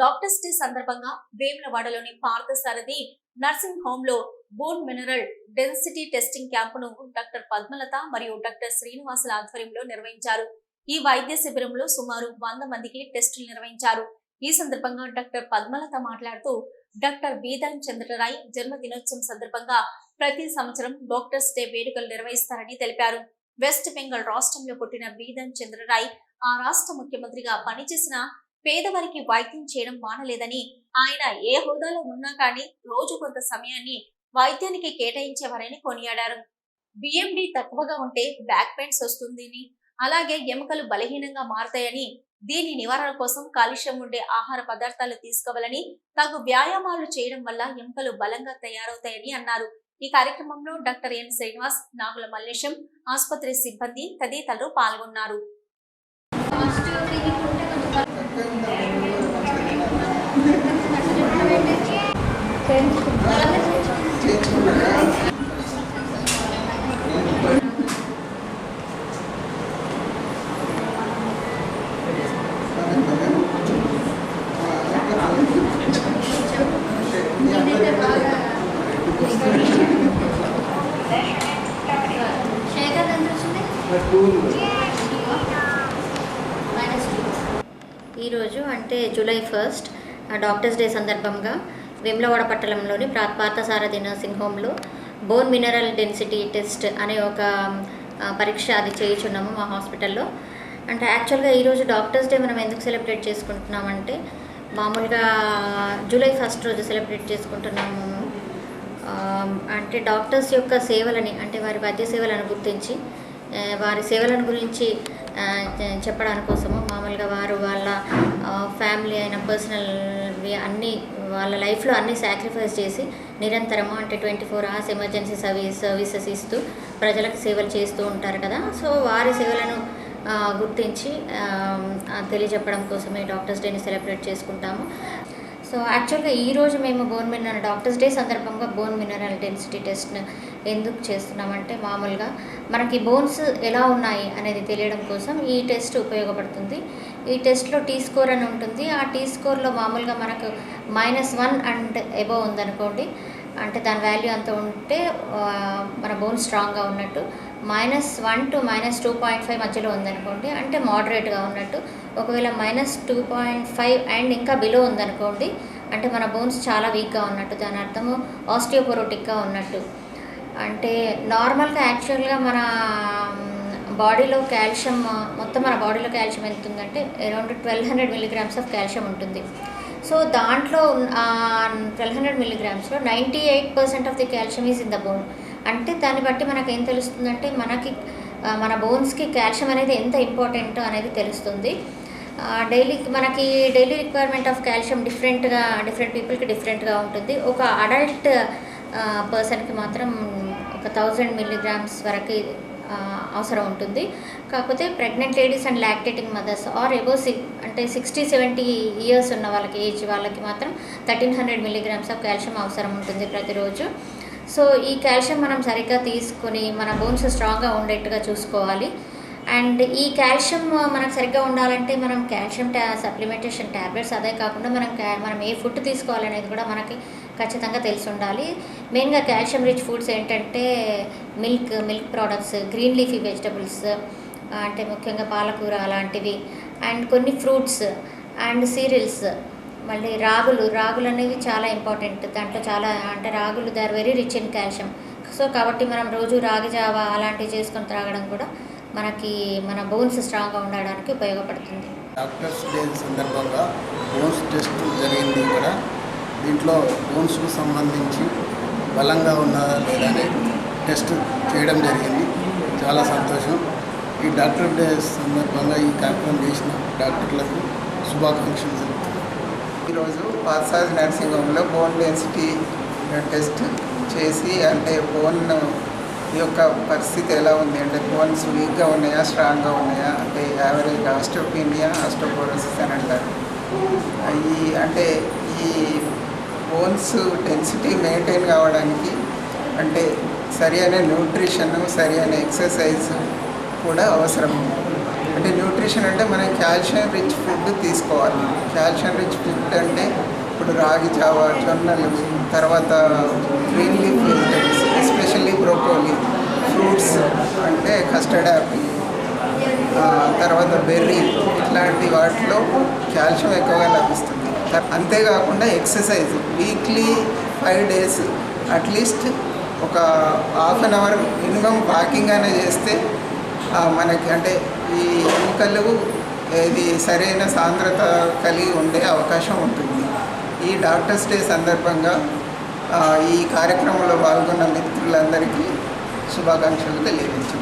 Doctors day సందర్భంగా వేములవాడలోని Parthasarathi nursing హోమ్లో బోన్ మినరల్ డెన్సిటీ టెస్టింగ్ క్యాంపును డాక్టర్ పద్మలత మరియు డాక్టర్ శ్రీనివాసుల ఆధ్వర్యంలో నిర్వహించారు. ఈ వైద్య శిబిరంలో సుమారు వంద మందికి టెస్టులు నిర్వహించారు. ఈ సందర్భంగా డాక్టర్ పద్మలత మాట్లాడుతూ డాక్టర్ బీదాన్ చంద్రరాయ్ జన్మదినోత్సవం సందర్భంగా ప్రతి సంవత్సరం డాక్టర్స్ డే వేడుకలు నిర్వహిస్తారని తెలిపారు. వెస్ట్ బెంగాల్ రాష్ట్రంలో పుట్టిన బీదన్ చంద్రరాయ్ ఆ రాష్ట్ర ముఖ్యమంత్రిగా పనిచేసిన పేదవారికి వైద్యం చేయడం మానలేదని ఆయన ఏ హోదాలో ఉన్నా కానీ రోజు కొంత సమయాన్ని వైద్యానికి కేటాయించేవారని కొనియాడారు. బిఎండి తక్కువగా ఉంటే బ్యాక్ పెయిన్స్ వస్తుందని అలాగే ఎముకలు బలహీనంగా మారతాయని దీని నివారణ కోసం కాలుష్యం ఉండే ఆహార పదార్థాలు తీసుకోవాలని తగు వ్యాయామాలు చేయడం వల్ల ఎముకలు బలంగా తయారవుతాయని అన్నారు. ఈ కార్యక్రమంలో డాక్టర్ ఎన్ శ్రీనివాస్ నాగుల మల్లేశం ఆసుపత్రి సిబ్బంది తదితరులు పాల్గొన్నారు. శేఖర్ ఎంత ఈరోజు అంటే జూలై ఫస్ట్ డాక్టర్స్ డే సందర్భంగా వేములవాడ పట్టణంలోని ప్రా- పార్థసారథి నర్సింగ్ హోమ్లో బోన్ మినరల్ డెన్సిటీ టెస్ట్ అనే ఒక పరీక్ష అది చేయించున్నాము మా హాస్పిటల్లో. అంటే యాక్చువల్గా ఈరోజు డాక్టర్స్ డే మనం ఎందుకు సెలబ్రేట్ చేసుకుంటున్నామంటే మామూలుగా జూలై ఫస్ట్ రోజు సెలబ్రేట్ చేసుకుంటున్నాము. అంటే డాక్టర్స్ యొక్క సేవలని అంటే వారి వైద్య సేవలను గుర్తించి వారి సేవలను గురించి చెప్పడానికి కోసము మామూలుగా వారు వాళ్ళ ఫ్యామిలీ అయిన పర్సనల్ అన్ని వాళ్ళ లైఫ్లో అన్ని సాక్రిఫైస్ చేసి నిరంతరము అంటే twenty four hours emergency service services ఇస్తూ ప్రజలకు సేవలు చేస్తూ ఉంటారు కదా. సో వారి సేవలను గుర్తించి తెలియజెప్పడం కోసమే డాక్టర్స్ డేని సెలబ్రేట్ చేసుకుంటాము. సో యాక్చువల్గా ఈరోజు మేము బోన్ మినరల్ డాక్టర్స్ డే సందర్భంగా బోన్ మినరల్ డెన్సిటీ టెస్ట్ను ఎందుకు చేస్తున్నామంటే మామూలుగా మనకి బోన్స్ ఎలా ఉన్నాయి అనేది తెలియడం కోసం ఈ టెస్ట్ ఉపయోగపడుతుంది. ఈ టెస్ట్లో టీ స్కోర్ అని ఉంటుంది. ఆ టీ స్కోర్లో మామూలుగా మనకు మైనస్ వన్ అండ్ ఎబో ఉందనుకోండి. అంటే దాని వాల్యూ అంత ఉంటే మన బోన్ స్ట్రాంగ్గా ఉన్నట్టు minus one to minus two point five మధ్యలో ఉందనుకోండి అంటే మోడరేట్గా ఉన్నట్టు ఒకవేళ minus two point five and ఇంకా బిలో ఉందనుకోండి అంటే మన బోన్స్ చాలా వీక్గా ఉన్నట్టు దాని అర్థము ఆస్టియోపోరోటిక్గా ఉన్నట్టు. అంటే నార్మల్గా యాక్చువల్గా మన బాడీలో కాల్షియం మొత్తం మన బాడీలో కాల్షియం ఎంత ఉందంటే around twelve hundred milligrams of calcium ఉంటుంది. సో దాంట్లో twelve hundred మిల్లీగ్రామ్స్లో ninety eight percent of the calcium is in the bone అంటే దాన్ని బట్టి మనకు ఏం తెలుస్తుందంటే మనకి మన బోన్స్కి కాల్షియం అనేది ఎంత ఇంపార్టెంట్ అనేది తెలుస్తుంది. డైలీ మనకి డైలీ రిక్వైర్మెంట్ ఆఫ్ కాల్షియం డిఫరెంట్గా డిఫరెంట్ పీపుల్కి డిఫరెంట్గా ఉంటుంది. ఒక అడల్ట్ పర్సన్కి మాత్రం ఒక థౌజండ్ మిల్లీగ్రామ్స్ వరకు అవసరం ఉంటుంది. కాకపోతే pregnant ladies and lactating mothers are above అంటే సిక్స్టీ సెవెంటీ ఇయర్స్ ఉన్న వాళ్ళకి ఏజ్ వాళ్ళకి మాత్రం thirteen hundred milligrams of calcium అవసరం ఉంటుంది ప్రతిరోజు. సో ఈ కాల్షియం మనం సరిగ్గా తీసుకొని మన బోన్స్ స్ట్రాంగ్గా ఉండేట్టుగా చూసుకోవాలి. అండ్ ఈ కాల్షియం మనకు సరిగ్గా ఉండాలంటే మనం కాల్షియం ట్యా సప్లిమెంటేషన్ ట్యాబ్లెట్స్ అదే కాకుండా మనం క్యా మనం ఏ ఫుడ్ తీసుకోవాలనేది కూడా మనకి ఖచ్చితంగా తెలిసి ఉండాలి. మెయిన్గా కాల్షియం రిచ్ ఫుడ్స్ ఏంటంటే milk milk products green leafy vegetables అంటే ముఖ్యంగా పాలకూర అలాంటివి అండ్ కొన్ని ఫ్రూట్స్ అండ్ సీరియల్స్. మళ్ళీ రాగులు రాగులు అనేవి చాలా ఇంపార్టెంట్. దాంట్లో చాలా అంటే రాగులు they are very rich in calcium. So కాబట్టి మనం రోజు రాగి జావా అలాంటివి చేసుకొని త్రాగడం కూడా మనకి మన బోన్స్ స్ట్రాంగ్గా ఉండడానికి ఉపయోగపడుతుంది. డాక్టర్స్ డే సందర్భంగా బోన్స్ టెస్ట్ జరిగింది ఇక్కడ. దీంట్లో బోన్స్కు సంబంధించి బలంగా ఉన్నదా లేదా అని టెస్ట్ చేయడం జరిగింది. చాలా సంతోషం. ఈ డాక్టర్ డే సందర్భంగా ఈ కార్యక్రమం చేసిన డాక్టర్లకు శుభాకాంక్షలు తెలుపుతున్నాను. ఈరోజు పాసాజ్ నర్సింగ్ హోమ్లో బోన్ డెన్సిటీ టెస్ట్ చేసి అంటే బోన్ ఈ యొక్క పరిస్థితి ఎలా ఉంది? అంటే బోన్స్ వీక్గా ఉన్నాయా? స్ట్రాంగ్గా ఉన్నాయా? అంటే యావరేజ్ ఆస్టోపీనియా ఆస్టోపోరోసిస్ అని అంటారు. ఈ అంటే ఈ బోన్స్ డెన్సిటీ మెయింటైన్ కావడానికి అంటే సరి అయిన న్యూట్రిషన్ సరి అయిన ఎక్సర్సైజ్ కూడా అవసరం. అంటే న్యూట్రిషన్ అంటే మనం కాల్షియం రిచ్ ఫుడ్ తీసుకోవాలి. కాల్షియం రిచ్ ఫుడ్ అంటే ఇప్పుడు రాగి జావ జొన్నలు తర్వాత గ్రీన్ లీఫ్ బ్రోకోలీ ఫ్రూట్స్ అంటే కస్టర్డ్ యాపిల్ తర్వాత బెర్రీ ఇట్లాంటి వాటిలో కాల్షియం ఎక్కువగా లభిస్తుంది. అంతేకాకుండా exercise weekly five days at least ఒక half an hour minimum walking అనేది చేస్తే మనకి అంటే ఈ ఎముకలు ఇది సరైన సాంద్రత కలిగి ఉండే అవకాశం ఉంటుంది. ఈ డాక్టర్స్ డే సందర్భంగా ఈ కార్యక్రమంలో పాల్గొన్న మిత్రులందరికీ శుభాకాంక్షలు తెలియజేస్తున్నాను.